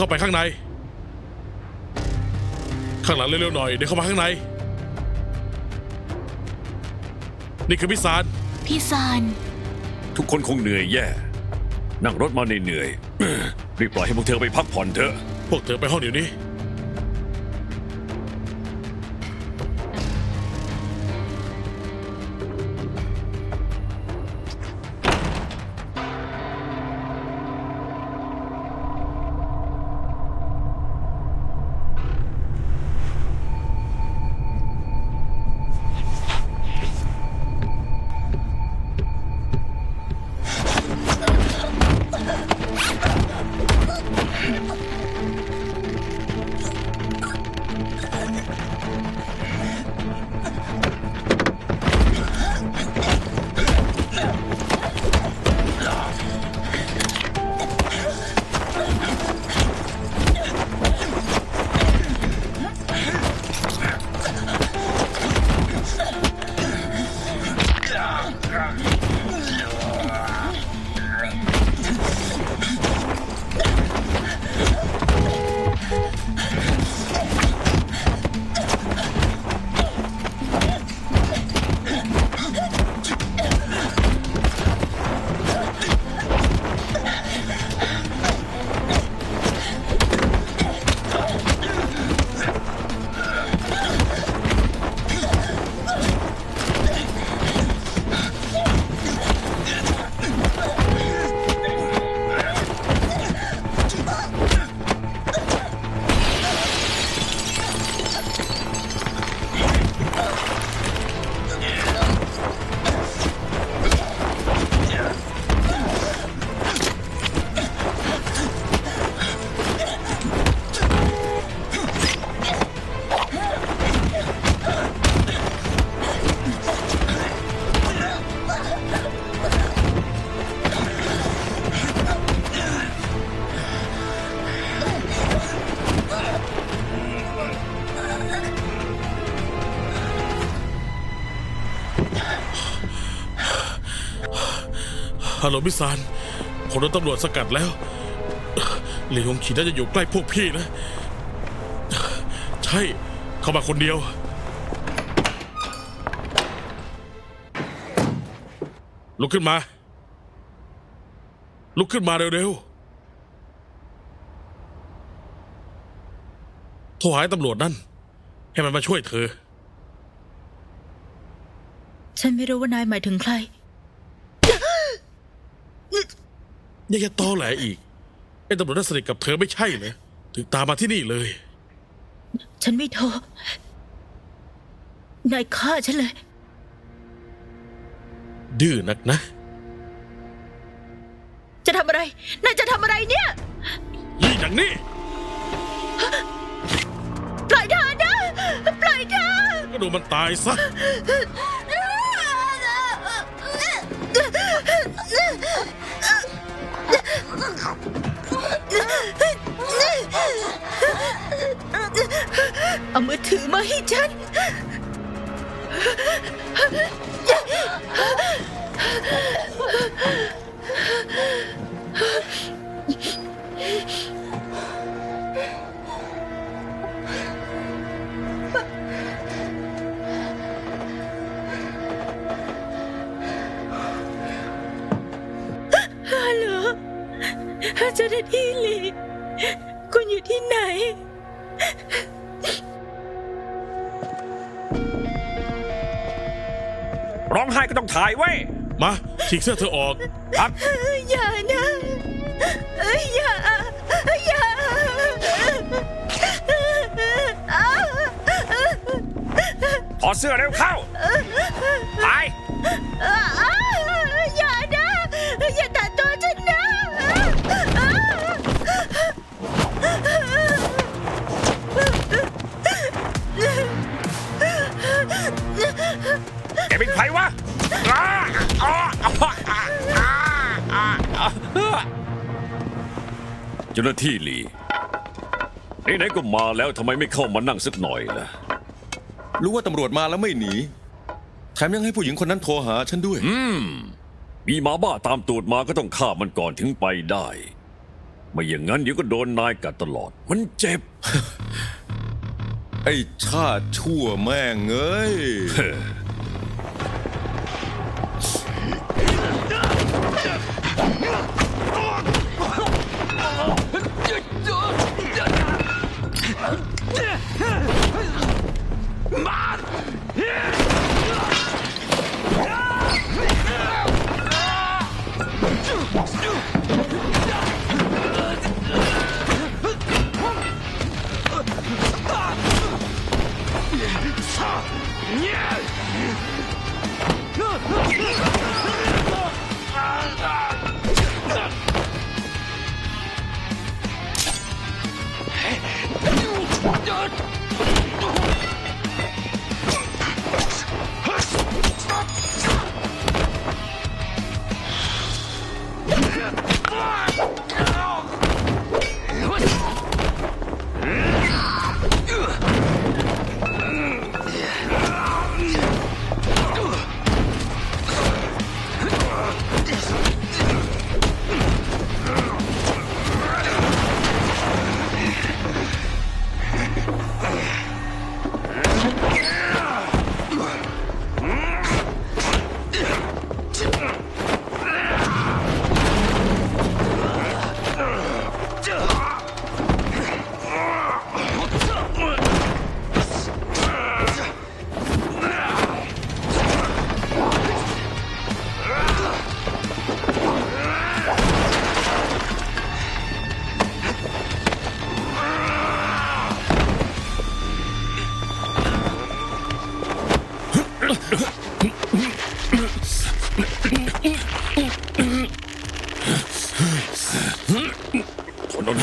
ดินเข้าไปข้างใน ข้างหลังเร็วๆหน่อย เดินเข้ามาข้างใน นี่คือพิซานพี่ซานทุกคนคงเหนื่อยแย่ นั่งรถมาเหนื่อยๆ รีบปล่อยให้พวกเธอไปพักผ่อนเถอะ พวกเธอไปห้องเดี๋ยวนี้ โหลพิซานผมโดนตำรวจสกัดแล้วหลีฮงขีน่าจะอยู่ใกล้พวกพี่นะ ใช่เข้ามาคนเดียว ลุกขึ้นมา ลุกขึ้นมาเร็วๆ โทรหาตำรวจนั่น ให้มันมาช่วยเธอ ฉันไม่รู้ว่านายหมายถึงใคร ยังจะตอแหลอีกไอ้ตำรวจนั่นสนิทกับเธอไม่ใช่เหรอถึงตามมาที่นี่เลย ฉันไม่โทรนายฆ่าฉันเลย ดื้อนักนะ จะทำอะไร นายจะทำอะไรเนี่ย ยี่อย่างนี้ปล่อยเธอนะ ปล่อยเธอ ก็ดูมันตายซะ เอามือถือมาให้ฉันฮั ฉีกเสื้อเธอออกครับอย่านะเอ้ยอย่าอย่าถอดเสื้อเร็วเข้าไปอย่านะ อย่าตัดตัวฉันนะ แกเป็นใครวะ จ้าหน้าที่หลีไหนๆก็มาแล้วทำไมไม่เข้ามานั่งสักหน่อยล่ะ รู้ว่าตำรวจมาแล้วไม่หนี แถมยังให้ผู้หญิงคนนั้นโทรหาฉันด้วยมีหมาบ้าตามตูดมาก็ต้องฆ่ามันก่อนถึงไปได้ ไม่อย่างนั้นเดี๋ยวก็โดนนายกัดตลอด มันเจ็บ ไอ้ชาติชั่วแม่งเอ้ย ทน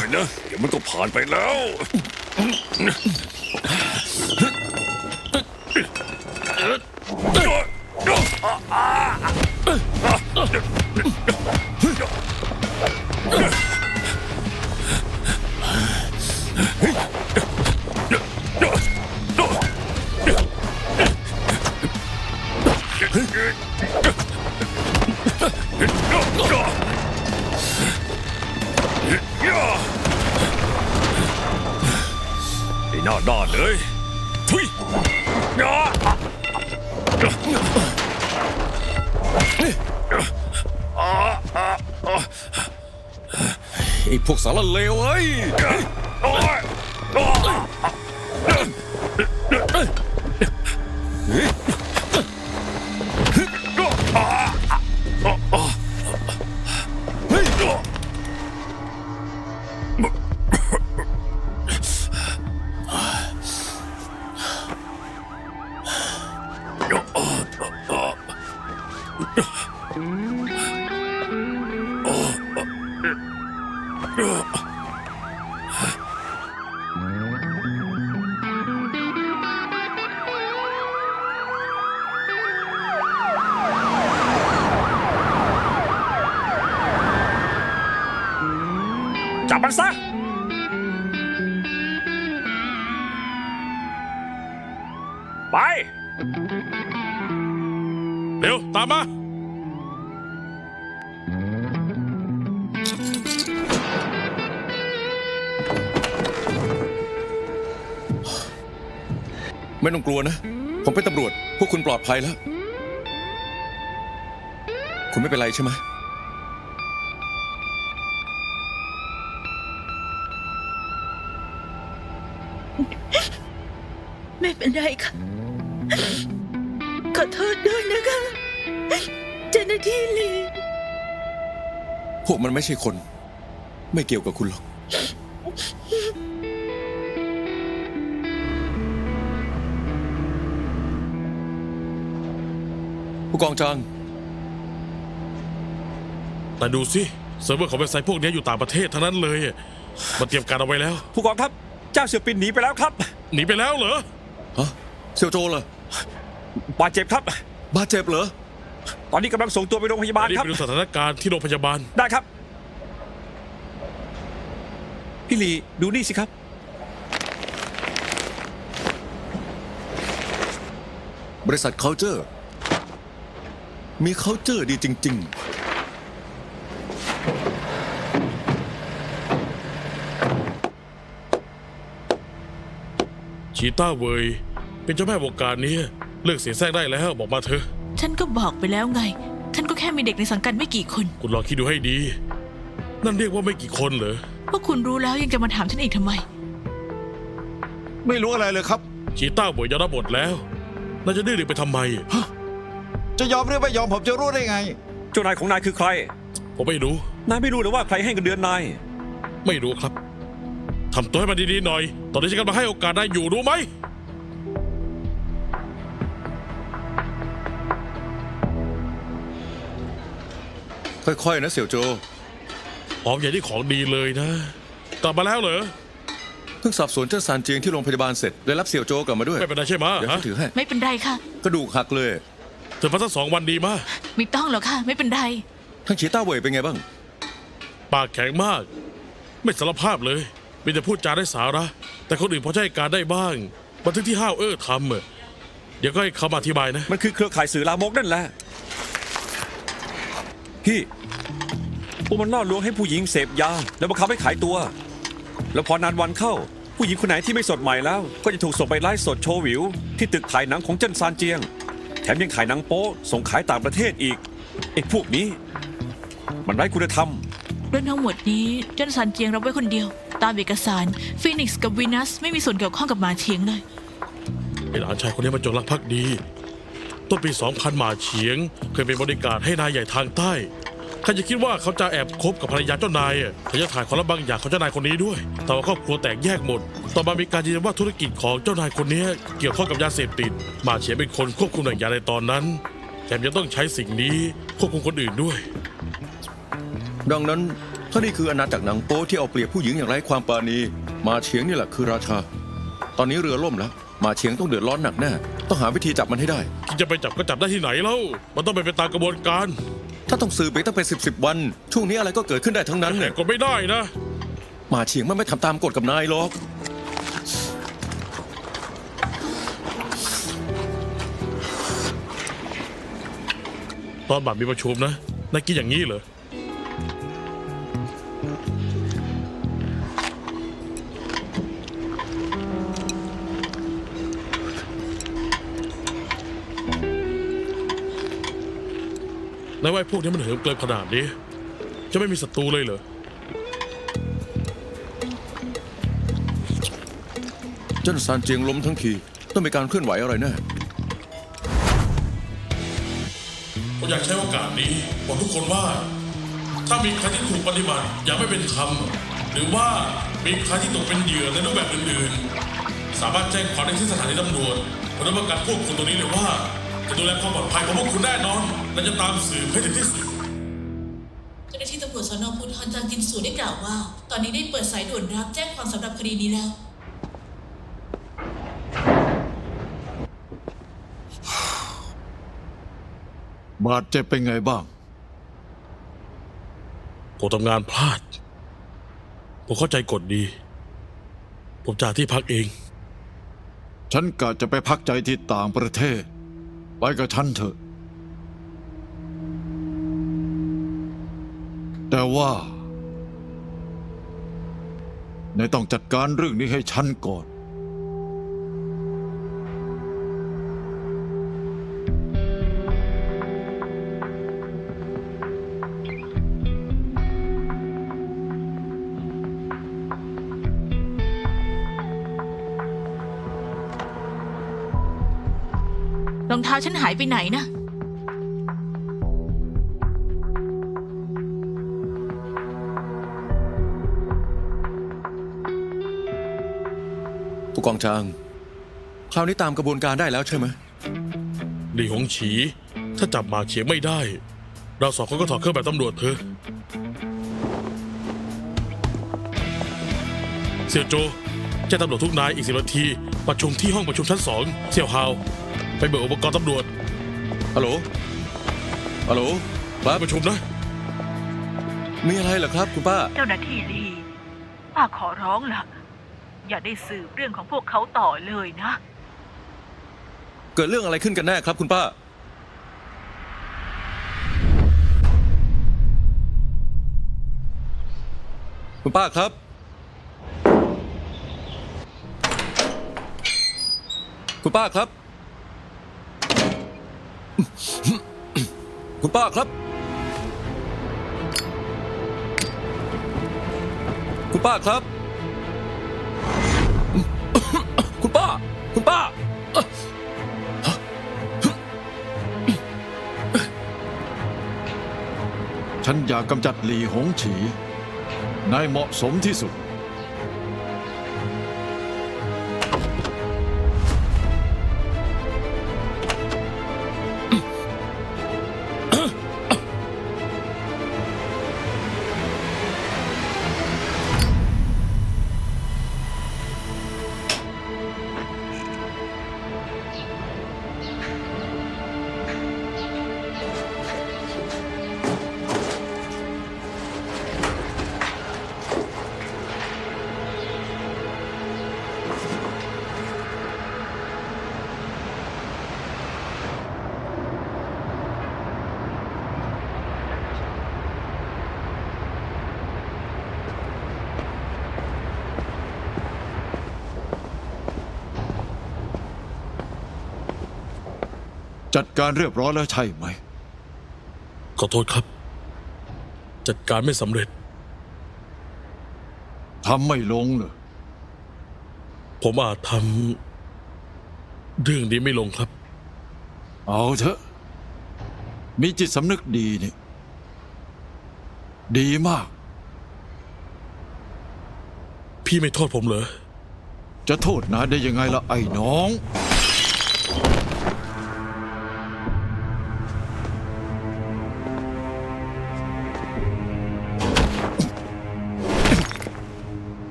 น่อยนะ เดี๋ยวมันก็ผ่านไปแล้วไไไม่ต้องกลัวนะ ผมเป็นตำรวจ พวกคุณปลอดภัยแล้ว คุณไม่เป็นไรใช่ไหมไม่เป็นไรค่ะ ขอโทษด้วยนะคะ เจ้าหน้าที่ลี พวกมันไม่ใช่คน ไม่เกี่ยวกับคุณหรอก กองจาง แต่ดูสิเซิร์ฟเวอร์ของเว็บไซต์พวกนี้อยู่ต่างประเทศทั้งนั้นเลยอะมันเตรียมการเอาไว้แล้ว ผู้กองครับ เจ้าเสี่ยวปินหนีไปแล้วครับ หนีไปแล้วเหรอฮะเซียวโจเหรอบาดเจ็บครับ บาดเจ็บเหรอ ตอนนี้กำลังส่งตัวไปโรงพยาบาลรีบครับไปดูสถานการณ์ที่โรงพยาบาลได้ครับ พี่หลีดูนี่สิครับ บริษัท culture มีเขาเจอดีจริงๆชีต้าเวยเป็นเจ้าแม่วงการนี้เลือกเสียแทรกได้แล้วบอกมาเถอะ ฉันก็บอกไปแล้วไง ฉันก็แค่มีเด็กในสังกัดไม่กี่คน คุณลองคิดดูให้ดี นั่นเรียกว่าไม่กี่คนเหรอ พวกคุณรู้แล้วยังจะมาถามฉันอีกทำไม ไม่รู้อะไรเลยครับ ชีต้าเวยยอมรับหมดแล้วน่าจะดื้อดึงไปทำไม ฮะ จะยอมหรือไม่ยอมผมจะรู้ได้ไง เจ้านายของนายคือใคร ผมไม่รู้ นายไม่รู้หรือว่าใครให้เงินเดือนนาย ไม่รู้ครับทำตัวให้มันดีๆหน่อย ตอนนี้ฉันกำลังให้โอกาสนายอยู่รู้ไหม ค่อยๆนะเสี่ยวโจ หอมใหญ่ที่ของดีเลยนะ กลับมาแล้วเหรอ เพิ่งสอบสวนเจ้าซานเจียงที่โรงพยาบาลเสร็จได้รับเสี่ยวโจกลับมาด้วยไม่เป็นไรใช่ไหมเดี๋ยวฮะฉันถือให้ ไม่เป็นไรค่ะ กระดูกหักเลย เธอพักสักสองวันดีมาก ไม่ต้องหรอกค่ะ ไม่เป็นไร ทั้งชีต้าเว่ยเป็นไงบ้าง ปากแข็งมาก ไม่สารภาพเลยมีแต่พูดจาได้สาระ แต่คนอื่นพอจะให้การได้บ้าง บันทึกที่ห้าวเออทำอะเดี๋ยวก็ให้เขามาอธิบายนะ มันคือเครือข่ายสื่อลามกนั่นแหละ พี่พวกมันล่อลวงให้ผู้หญิงเสพยา แล้วบังคับให้ขายตัว แล้วพอนานวันเข้า ผู้หญิงคนไหนที่ไม่สดใหม่แล้ว ก็จะถูกส่งไปไล่สดโชว์วิว ที่ตึกถ่ายหนังของเจิ้นซานเจียง แถมยังถ่ายหนังโป๊ส่งขายต่างประเทศอีกไอ้พวกนี้ มันไร้คุณธรรม เรื่องทั้งหมดนี้เจ้าสันเจียงรับไว้คนเดียว ตามเอกสารฟีนิกซ์กับวีนัสไม่มีส่วนเกี่ยวข้องกับหมาเฉียงเลย ไอ้หลานชายคนนี้มันจงรักภักดี ต้นปี 2000 หมาเฉียง เคยเป็นบริการให้นายใหญ่ทางใต้ ใครจะคิดว่าเขาจะแอบคบกับภรรยาเจ้านายอะเขาจะถ่ายความลับบางอย่างของเจ้านายคนนี้ด้วย แต่ว่าครอบครัวแตกแยกหมด ต่อมามีการยืนยันว่าธุรกิจของเจ้านายคนนี้ เกี่ยวข้องกับยาเสพติดหมาเฉียงเป็นคนควบคุมแหล่งยาในตอนนั้น แถมยังต้องใช้สิ่งนี้ควบคุมคนอื่นด้วย ดังนั้นถ้านี่คืออาณาจักรหนังโป๊ที่เอาเปรียบผู้หญิงอย่างไร้ความปราณี มาเฉียงนี่แหละคือราชา ตอนนี้เรือล่มแล้ว มาเฉียงต้องเดือดร้อนหนักแน่ ต้องหาวิธีจับมันให้ได้ที่จะไปจับก็จับได้ที่ไหนเล่า มันต้องไปเป็นตามกระบวนการ ถ้าต้องสืบไปตั้งเป็นสิบสิบวัน ช่วงนี้อะไรก็เกิดขึ้นได้ทั้งนั้นแต่เนี่ยก็ไม่ได้นะ มาเฉียงมันไม่ทำตามกฎกับนายหรอก ตอนบ่ายมีประชุมนะนายกินอย่างนี้เหรอ นายว่าไอ้พวกนี้มันเหิมเกลิมขนาดนี้ จะไม่มีศัตรูเลยเหรอ เจ้าซานเจียงล้มทั้งทีต้องมีการเคลื่อนไหวอะไรแน่ผมอยากใช้โอกาสนี้บอกทุกคนว่า ถ้ามีใครที่ถูกปฏิบัติอย่างไม่เป็นธรรมหรือว่ามีใครที่ตกเป็นเหยื่อในรูปแบบอื่นๆ สามารถแจ้งความได้ที่สถานีตำรวจผมรับประกันพวกคุณตรงนี้เลยว่า จะดูแลความปลอดภัยของพวกคุณแน่นอน และจะตามสืบให้ถึงที่สุด เจ้าหน้าที่ตำรวจสนภูธรจางจินสูได้กล่าวว่า ตอนนี้ได้เปิดสายด่วนรับแจ้งความสำหรับคดีนี้แล้ว บาดเจ็บเป็นไงบ้าง ผมทำงานพลาด ผมเข้าใจกฎดี ผมจ่ายที่พักเอง ฉันกะจะไปพักใจที่ต่างประเทศ ไปกับฉันเถอะ แต่ว่าในต้องจัดการเรื่องนี้ให้ฉันก่อน ฉันหายไปไหนนะ ผู้กองจางคราวนี้ตามกระบวนการได้แล้วใช่ไหมหลี่หงฉี ถ้าจับหมาเฉียงไม่ได้ เราสองคนก็ถอดเครื่องแบบตำรวจเถอะเสี่ยวโจแจ้งตำรวจทุกนายอีกสิบนาที ประชุมที่ห้องประชุมชั้นสองเสี่ยวฮาว ไปเบิกอุปกรณ์ตำรวจฮัลโหลฮัลโหลครับประชุมนะ มีอะไรเหรอครับ คุณป้า เจ้าหน้าที่ลีป้าขอร้องล่ะอย่าได้สืบเรื่องของพวกเขาต่อเลยนะ เกิดเรื่องอะไรขึ้นกันแน่ครับ คุณป้า คุณป้าครับ คุณป้าครับ คุณป้าครับ คุณป้าครับ คุณป้า คุณป้า ฉันอยากกำจัดหลีหงฉี นายเหมาะสมที่สุด จัดการเรียบร้อยแล้วใช่ไหม ขอโทษครับ จัดการไม่สำเร็จ ทำไม่ลงเหรอ ผมอาจทำเรื่องนี้ไม่ลงครับ เอาเถอะ มีจิตสำนึกดีนี่ ดีมาก พี่ไม่โทษผมเหรอ จะโทษนายได้ยังไงล่ะไอ้น้อง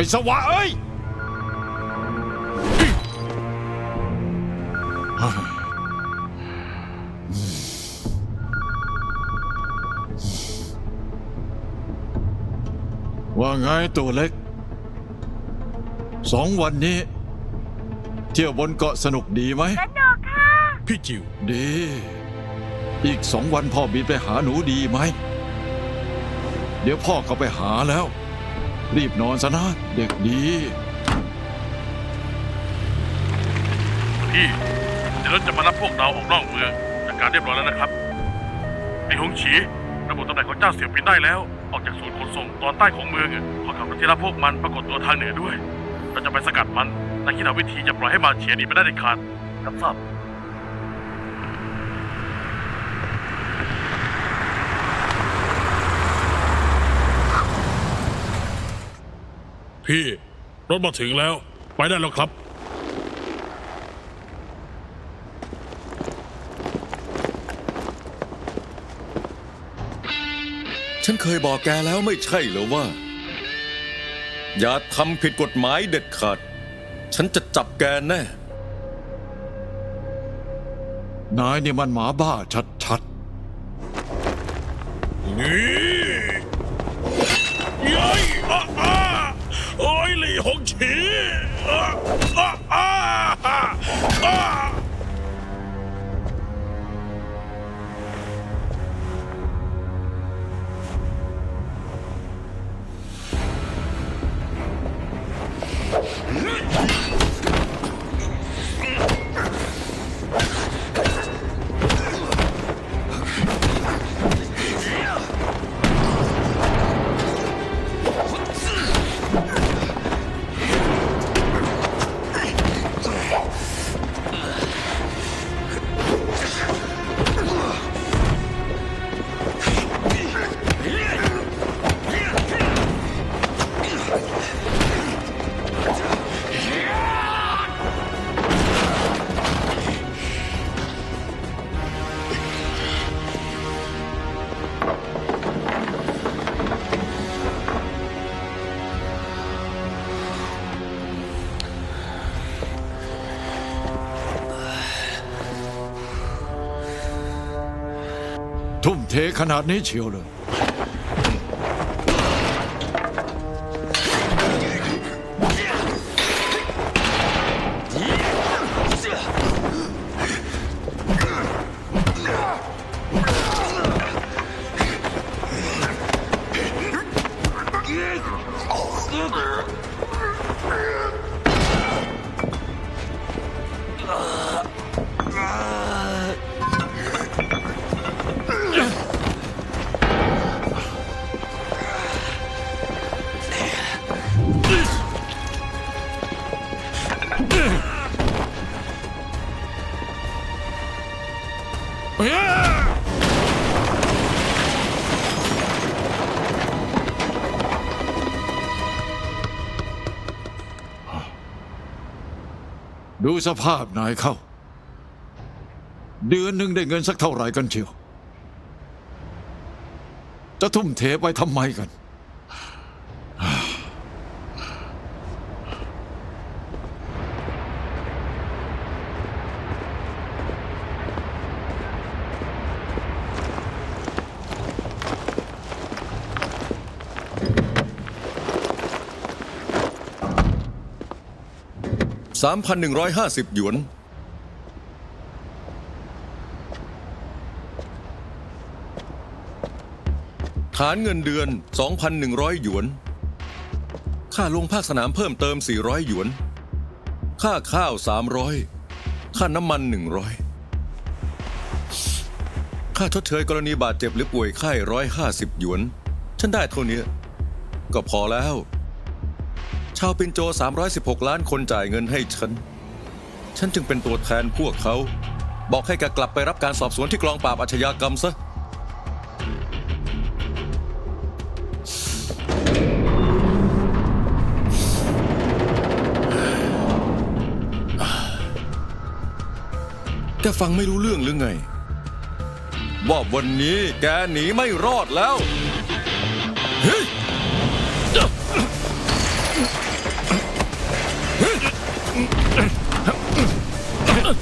ไปสวะเอ้ย ว่าไงตัวเล็ก สองวันนี้ เที่ยวบนเกาะสนุกดีไหมพี่จิว ดี อีกสองวันพ่อบินไปหาหนูดีไหม เดี๋ยวพ่อเขาไปหาแล้ว รีบนอนซะนะเด็กดี พี่เดี๋ยวเราจะมารับพวกเราออกนอกเมืองจัดการเรียบร้อยแล้วนะครับไอ้หงฉีระบุตำแหน่งของเจ้าเสี่ยวปินได้แล้ว ออกจากศูนย์ขนส่งตอนใต้ของเมืองอะขอขับรถที่รับพวกมันปรากฏตัวทางเหนือด้วย เราจะไปสกัดมันและคิดหาวิธีจะปล่อยให้มาเฉียหนีไปได้เด็ดขาดรับทราบ พี่ รถมาถึงแล้ว ไปได้แล้วครับฉันเคยบอกแกแล้วไม่ใช่เหรอว่า อย่าทำผิดกฎหมายเด็ดขาด ฉันจะจับแกแน่ นายนี่มันหมาบ้าชัดนี่ยัยอะอะโอ้ยหลี่หงฉี อ่ ขนาดนี้เชียวเลย ดูสภาพนายเข้า เดือนหนึ่งได้เงินสักเท่าไหร่กันเชียว จะทุ่มเทไปทำไมกัน 3,150 หยวน ฐานเงินเดือน 2,100 หยวน ค่าลงภาคสนามเพิ่มเติม 400 หยวน ค่าข้าว 300 ค่าน้ำมัน 100 ค่าชดเชยกรณีบาดเจ็บหรือป่วยไข้ 150 หยวน ฉันได้เท่านี้ ก็พอแล้ว ชาวปินโจ 316 ล้านคนจ่ายเงินให้ฉัน ฉันจึงเป็นตัวแทนพวกเขา บอกให้แกกลับไปรับการสอบสวนที่กองปราบอาชญากรรมซะแกฟังไม่รู้เรื่องหรือไง ว่าวันนี้แกหนีไม่รอดแล้ว Uh!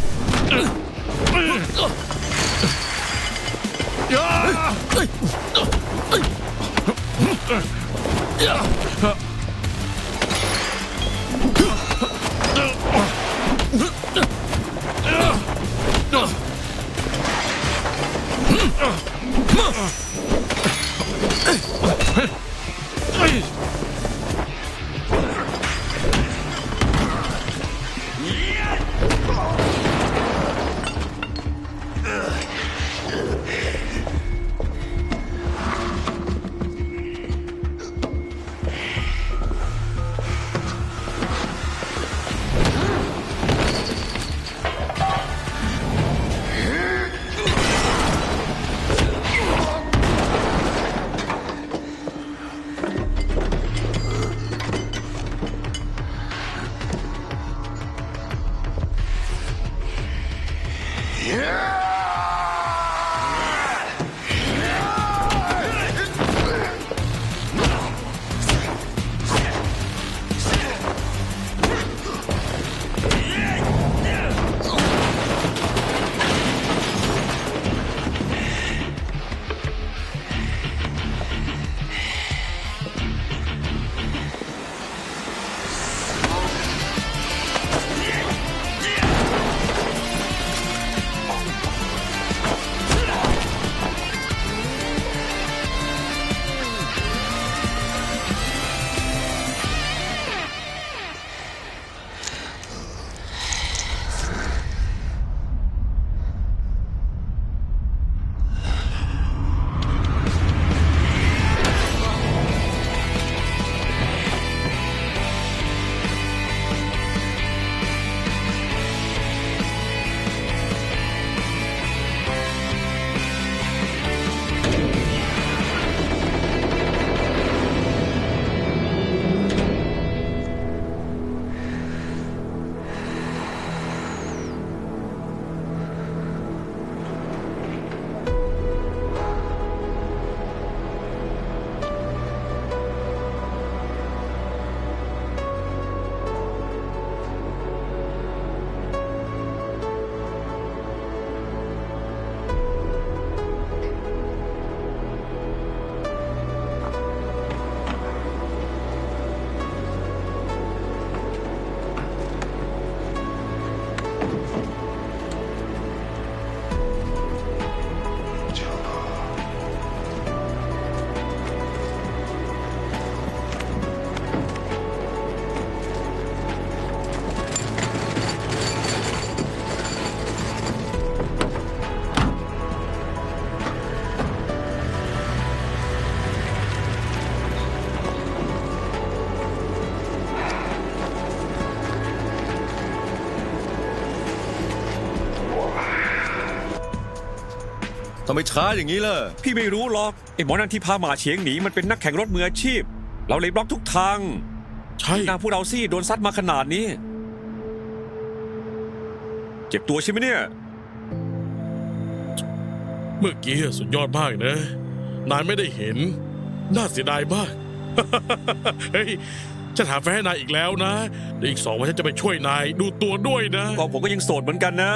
ทำไมช้าอย่างนี้ล่ะ พี่ไม่รู้หรอกไอ้หมอนั่นที่พาหมาเฉียงหนีมันเป็นนักแข่งรถมืออาชีพ เราเลยบล็อกทุกทางใช่หน้าพวกเราสิโดนซัดมาขนาดนี้จ็บตัวใช่ไหมเนี่ย เมื่อกี้สุดยอดมากนะ นายไม่ได้เห็น น่าเสียดายมาก เฮ้ยฉันหาแฟนให้นายอีกแล้วนะเดี๋ยวอีกสองวันฉันจะไปช่วยนายดูตัวด้วยนะ ก็ผมก็ยังโสดเหมือนกันนะ